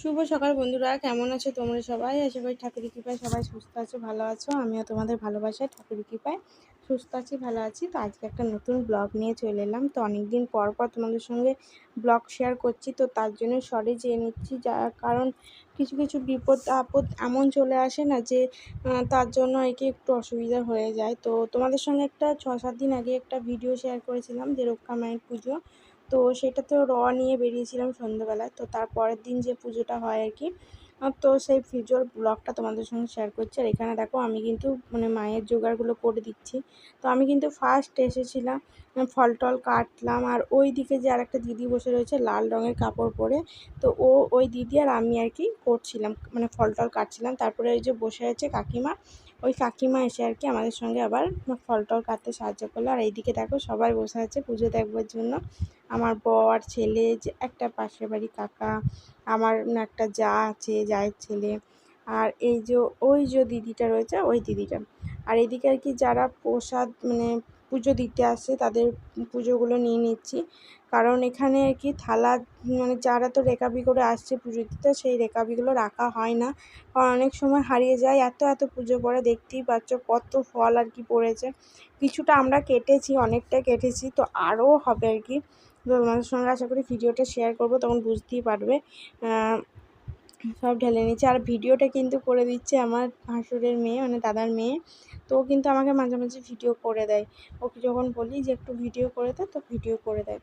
শুভ সকাল বন্ধুরা, কেমন আছো তোমরা সবাই? আশা করি ঠাকুর কৃপায় সবাই সুস্থ আছো, ভালো আছো। আমিও তোমাদের ভালোবাসায় ঠাকুর কৃপায় সুস্থ আছি, ভালো আছি। তো আজকে একটা নতুন ব্লগ নিয়ে চলে এলাম। তো অনেক দিন পর পর তোমাদের সঙ্গে ব্লগ শেয়ার করছি, তো তার জন্য সরি চেয়ে নিচ্ছি যার কারণ কিছু কিছু বিপদ, আপদ এমন চলে আসে না যে তার জন্য একে একটু অসুবিধা হয়ে যায়। তো তোমাদের সঙ্গে একটা ছ সাত দিন আগে একটা ভিডিও শেয়ার করেছিলাম, যে রক্ষা মায়ের পুজো। তো সেটা তো র নিয়ে বেরিয়েছিলাম সন্ধ্যেবেলায় তো তার পরের দিন যে পুজোটা হয় আর কি তো সেই পুজোর ব্লগটা তোমাদের সঙ্গে শেয়ার করছি। আর এখানে দেখো আমি কিন্তু মানে মায়ের জোগাড়গুলো করে দিচ্ছি। তো আমি কিন্তু ফার্স্ট এসেছিলাম ফল টল কাটলাম। আর ওই দিকে যে আর একটা দিদি বসে রয়েছে লাল রঙের কাপড় পরে, তো ও ওই দিদি আর আমি আর কি করছিলাম মানে ফল টল কাটছিলাম। তারপরে ওই যে বসে আছে কাকিমা ওই কাকিমা এসে আর কি আমাদের সঙ্গে আবার ফল টল কাটতে সাহায্য করল। আর এইদিকে দেখো সবাই বসে আছে পুজো দেখবার জন্য। আমার বর, ছেলে, যে একটা পাশের বাড়ি কাকা, আমার একটা যা আছে, জায়ের ছেলে। আর এই যে, ওই যে দিদিটা রয়েছে, ওই দিদিটা। আর এদিকে আর কি যারা প্রসাদ মানে পুজো দিতে আসে তাদের পুজোগুলো নিয়ে নিচ্ছি। কারণ এখানে আর কি থালা মানে যারা তো রেকাবি করে আসছে পুজো দিতে সেই রেকাবিগুলো রাখা হয় না। কারণ অনেক সময় হারিয়ে যায়, এত এত পুজো পড়ে দেখতেই পাচ্ছ কত ফল আর কি পড়েছে। কিছুটা আমরা কেটেছি, অনেকটা কেটেছি, তো আরও হবে আর কি। তোমাদের সঙ্গে আশা করি ভিডিওটা শেয়ার করব, তখন বুঝতেই পারবে। সব ঢেলে নিচ্ছে। আর ভিডিওটা কিন্তু করে দিচ্ছে আমার ভাসুরের মেয়ে মানে দাদার মেয়ে। তো কিন্তু আমাকে মাঝে মাঝে ভিডিও করে দেয়। ওকে যখন বলি যে একটু ভিডিও করে দে, তো ভিডিও করে দেয়।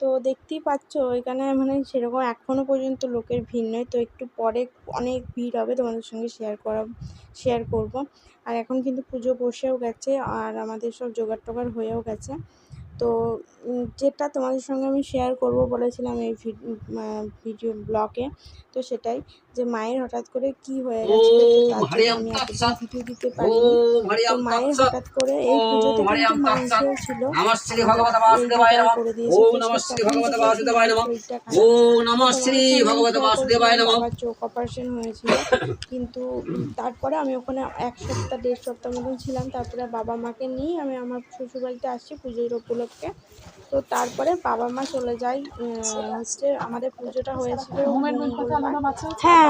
তো দেখতেই পাচ্ছ এখানে মানে সেরকম এখনও পর্যন্ত লোকের ভিড় নয় তো একটু পরে অনেক ভিড় হবে, তোমাদের সঙ্গে শেয়ার করা শেয়ার করব। আর এখন কিন্তু পুজো বসেও গেছে, আর আমাদের সব জোগাড় টোগাড় হয়েও গেছে। তো যেটা তোমাদের সঙ্গে আমি শেয়ার করব বলেছিলাম এই ভিডিও ব্লগে তো সেটাই যে মায়ের হঠাৎ করে কি হয়ে গেছে আমি এতদিন ভিডিও দিতে পারিনি। তো মায়ের হঠাৎ করে এই পুজোতে কিন্তু মা এসেও ছিল করে দিয়েছে। চোখ অপারেশন হয়েছিল। কিন্তু তারপরে আমি ওখানে এক সপ্তাহ দেড় সপ্তাহ মতন ছিলাম। তারপরে বাবা মাকে নিয়ে আমি আমার শ্বশুরবাড়িতে আসছি পুজোর উপলক্ষে। তো তারপরে বাবা মা চলে যায় হচ্ছে আমাদের পুজোটা হয়েছিল হ্যাঁ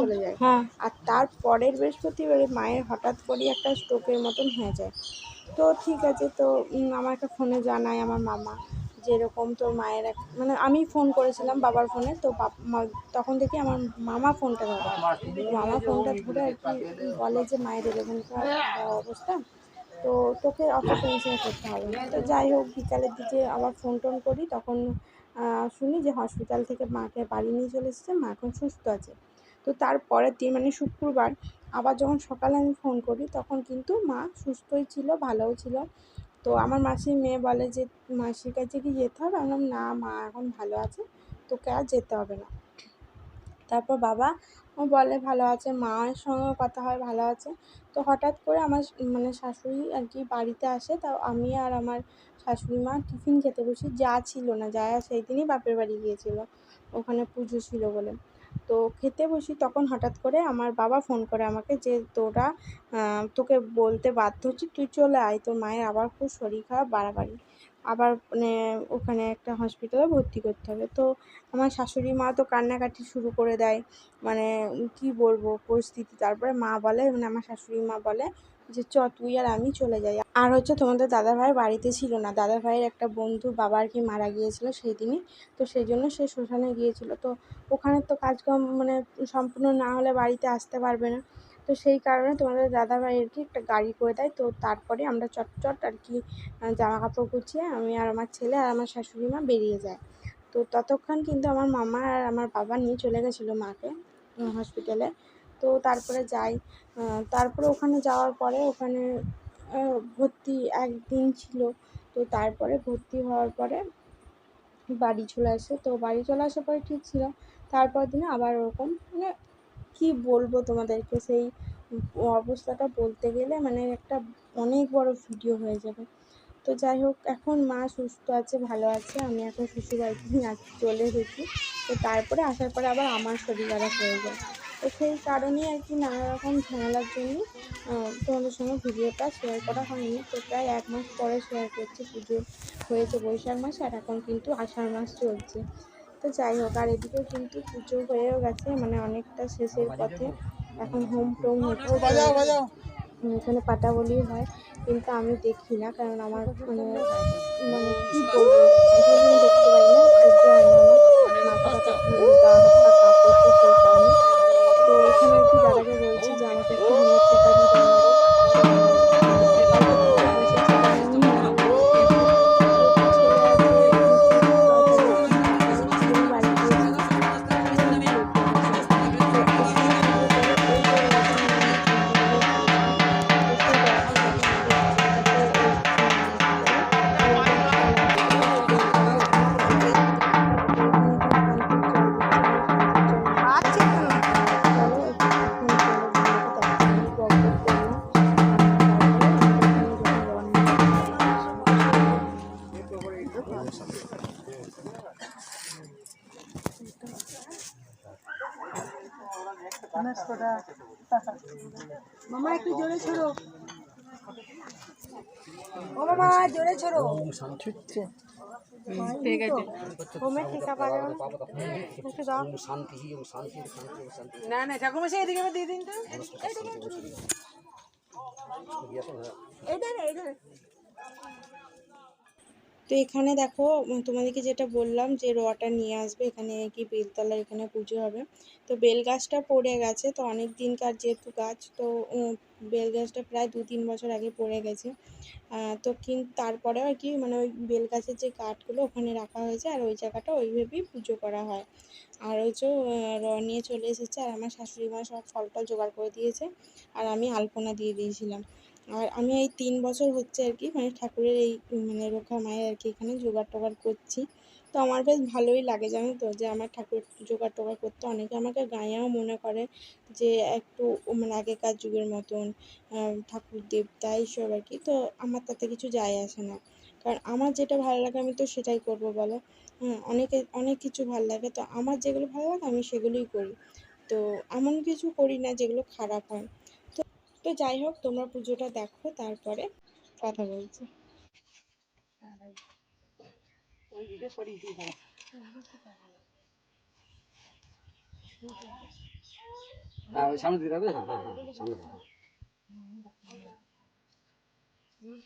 চলে যায়। হ্যাঁ। আর তার পরের বৃহস্পতিবারে মায়ের হঠাৎ করেই একটা স্ট্রোকের মতন হয়ে যায়। তো ঠিক আছে তো আমাকে ফোনে জানায় আমার মামা যে এরকম তোর মায়ের এক মানে আমি ফোন করেছিলাম বাবার ফোনে তো তখন থেকে আমার মামা ফোনটা ধরে। মামা ফোনটা ধরে আর কি বলে যে মায়ের এরকমকার অবস্থা। তো তোকে অত টেনশন করতে হবে। না তো যাই হোক, বিকালের দিকে আবার ফোন টোন করি, তখন শুনি যে হসপিটাল থেকে মাকে বাড়ি নিয়ে চলে এসেছে, মা এখন সুস্থ আছে। তো তারপরের দিন মানে শুক্রবার, আবার যখন সকালে আমি ফোন করি, তখন কিন্তু মা সুস্থই ছিল, ভালোও ছিল। তো আমার মাসির মেয়ে বলে যে, মাসির কাছে কি যেতে হবে? আমি না, মা এখন ভালো আছে, তোকে আর যেতে হবে না। তারপর বাবা ও বলে, ভালো আছে, মায়ের সঙ্গেও কথা হয়, ভালো আছে। তো হঠাৎ করে আমার মানে শাশুড়ি আর কি বাড়িতে আসে, তাও আমি আর আমার শাশুড়ি মা টিফিন খেতে বসি যা ছিল না, যা সেই দিনই বাপের বাড়ি গিয়েছিল, ওখানে পুজো ছিল বলে। তো খেতে বসি তখন হঠাৎ করে আমার বাবা ফোন করে আমাকে যে, তোরা তোকে বলতে বাধ্য হচ্ছি, তুই চলে আয়, তোর মায়ের আবার খুব শরীর খারাপ, বাড়াবাড়ি। আবার মানে ওখানে একটা হসপিটালে ভর্তি করতে হবে। তো আমার শাশুড়ি মা তো কান্নাকাটি শুরু করে দেয় মানে কি বলব পরিস্থিতি। তারপরে মা বলে মানে আমার শাশুড়ি মা বলে যে, চ, তুই আর আমি চলে যাই। আর হচ্ছে তোমাদের দাদাভাই বাড়িতে ছিল না। দাদাভাইয়ের একটা বন্ধু বাবা আর কি মারা গিয়েছিল সেই দিনই তো সেই জন্য সে শ্মশানে গিয়েছিল। তো ওখানে তো কাজকাম মানে সম্পূর্ণ না হলে বাড়িতে আসতে পারবে না। তো সেই কারণে তোমাদের দাদাভাই আর কি একটা গাড়ি করে দেয়। তো তারপরে আমরা চটচট আর কি জামা কাপড় গুছিয়ে আমি আর আমার ছেলে আর আমার শাশুড়ি মা বেরিয়ে যায় তো ততক্ষণ কিন্তু আমার মামা আর আমার বাবা নিয়ে চলে গেছিল মাকে হসপিটালে তো তারপরে যাই তারপরে ওখানে যাওয়ার পরে ওখানে ভর্তি একদিন ছিল। তো তারপরে ভর্তি হওয়ার পরে বাড়ি চলে আসে। তো বাড়ি চলে আসার পরে ঠিক ছিল তারপর দিনে আবার ওরকম মানে কি বলব তোমাদেরকে? সেই অবস্থাটা বলতে গেলে মানে একটা অনেক বড় ভিডিও হয়ে যাবে। তো যাই হোক, এখন মা সুস্থ আছে, ভালো আছে। আমি এখন শ্বশুরবাড়িতে চলে এসেছি। তো তারপরে আসার পরে আবার আমার শরীর খারাপ হয়ে যায়। তো সেই কারণেই আর কি নানা রকম ঝামেলার জন্য তোমাদের সঙ্গে ভিডিওটা শেয়ার করা হয়নি। তো প্রায় এক মাস পরে শেয়ার করছি, পুজো হয়েছে বৈশাখ মাস, আর এখন কিন্তু আষাঢ় মাস চলছে। তো যাই হোক আর এদিকেও কিন্তু পুজো হয়েও গেছে মানে অনেকটা শেষের পথে। এখন হোম টোম এখানে পাটা বলি হয় কিন্তু আমি দেখি না কারণ আমার মানে মানে কি বলব দেখতে পাই না তো তো এখানে কি দাদাকে বলছি যে আমাকে একটু মামা একটু জোরে ছোড়ো। ও মামা জোরে ছোড়ো। ঠিক না? একটু দাও। না না ঠাকুরমশাই এদিকে দিয়ে দিন তো। এইটা না এইটা তো এখানে দেখো তোমাদেরকে যেটা বললাম যে রোয়াটা নিয়ে আসবে, এখানে কি বেলতলা এখানে পুজো হবে। তো বেল গাছটা পড়ে গেছে, তো অনেক দিনকার যেহেতু গাছ, তো বেল গাছটা প্রায় দু তিন বছর আগে পড়ে গেছে। তো কিন্তু তারপরেও আর কি মানে ওই বেল গাছের যে কাঠগুলো ওখানে রাখা হয়েছে, আর ওই জায়গাটা ওইভাবেই পুজো করা হয়। আর ওই যে র, নিয়ে চলে এসেছে, আর আমার শাশুড়ি মা সব ফল টল জোগাড় করে দিয়েছে, আর আমি আলপনা দিয়ে দিয়েছিলাম। আর আমি এই তিন বছর হচ্ছে আর কি মানে ঠাকুরের এই মানে রক্ষা মায়ের আর কি এখানে জোগাড় টোগাড় করছি। তো আমার বেশ ভালোই লাগে জানো তো, যে আমার ঠাকুর জোগাড় টোগাড় করতে অনেকে আমাকে গাঁয়াও মনে করে যে একটু মানে আগেকার যুগের মতন ঠাকুর দেবতা এইসব আর কি। তো আমার তাতে কিছু যায় আসে না। কারণ আমার যেটা ভালো লাগে আমি তো সেটাই করব বলো। অনেকে, অনেক কিছু ভালো লাগে। তো আমার যেগুলো ভালো লাগে আমি সেগুলোই করি। তো এমন কিছু করি না যেগুলো খারাপ হয়। তো যাই হোক তোমরা পুজোটা দেখো তারপরে কথা বলছি ওই সামনে হ্যাঁ হ্যাঁ হ্যাঁ সামনে। হুম।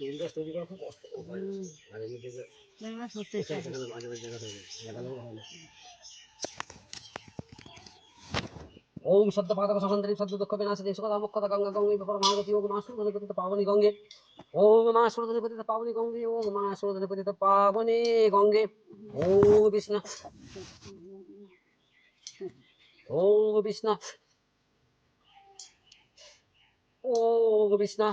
বেল গাছ তৈরি করা খুব কষ্ট আর এমনিতে যে- মাঝে মাঝে জায়গা থাকে, লাগালেও না। ওম সদ্য পাদক সমান্তরী সদ্য দুঃখ বিনাশ দেশ কথা মুখ্যত গঙ্গা গঙ্গে বিপর মহাগতি ওম মা সুরদনে পতিত পাবনি গঙ্গে। ওম মা সুরদনে পতিত পাবনি গঙ্গে ওম মা সুরদনে পতিত পাবনি গঙ্গে। ওম বিষ্ণু। ওম বিষ্ণু। ওম বিষ্ণু।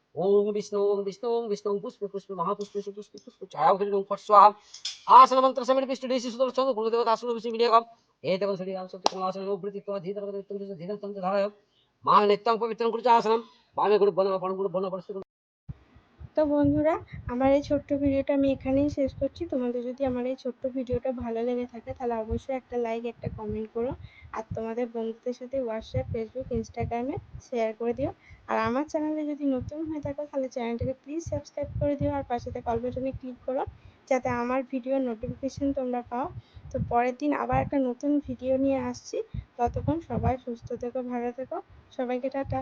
ওম বিষ্ণু ওম বিষ্ণু ওম বিষ্ণু পুষ্প পুষ্প মহাপুষ্প পুষ্প পুষ্প ছায়া হরি ফট স্বাহা আসন মন্ত্র সমেত বিষ্ণু দেশি সুদর চন্দ্র গুরুদেব আসন বিষ্ণু মিলিয়ে গম এই দেবন শ্রী রাম সত্য কুমার উবৃত্তি তো ধীর ধীর ধীর তন্ত্র ধারায় মা নিত্যং পবিত্রং কুরুচ আসনম বামে গুরু বন বন গুরু বন পরস্তে তো বন্ধুরা, আমার এই ছোট্ট ভিডিওটা আমি এখানেই শেষ করছি। তোমাদের যদি আমার এই ছোট্ট ভিডিওটা ভালো লেগে থাকে, তাহলে অবশ্যই একটা লাইক একটা কমেন্ট করো। আর তোমাদের বন্ধুদের সাথে হোয়াটসঅ্যাপ ফেসবুক ইনস্টাগ্রামে শেয়ার করে দিও। আর আমার চ্যানেলে যদি নতুন হয়ে থাকো, তাহলে চ্যানেলটাকে প্লিজ সাবস্ক্রাইব করে দিও। আর পাশে কল বাটনে ক্লিক করো, যাতে আমার ভিডিওর নোটিফিকেশন তোমরা পাও। তো পরের দিন আবার একটা নতুন ভিডিও নিয়ে আসছি। ততক্ষণ সবাই সুস্থ থেকো, ভালো থেকো। সবাইকে টাটা।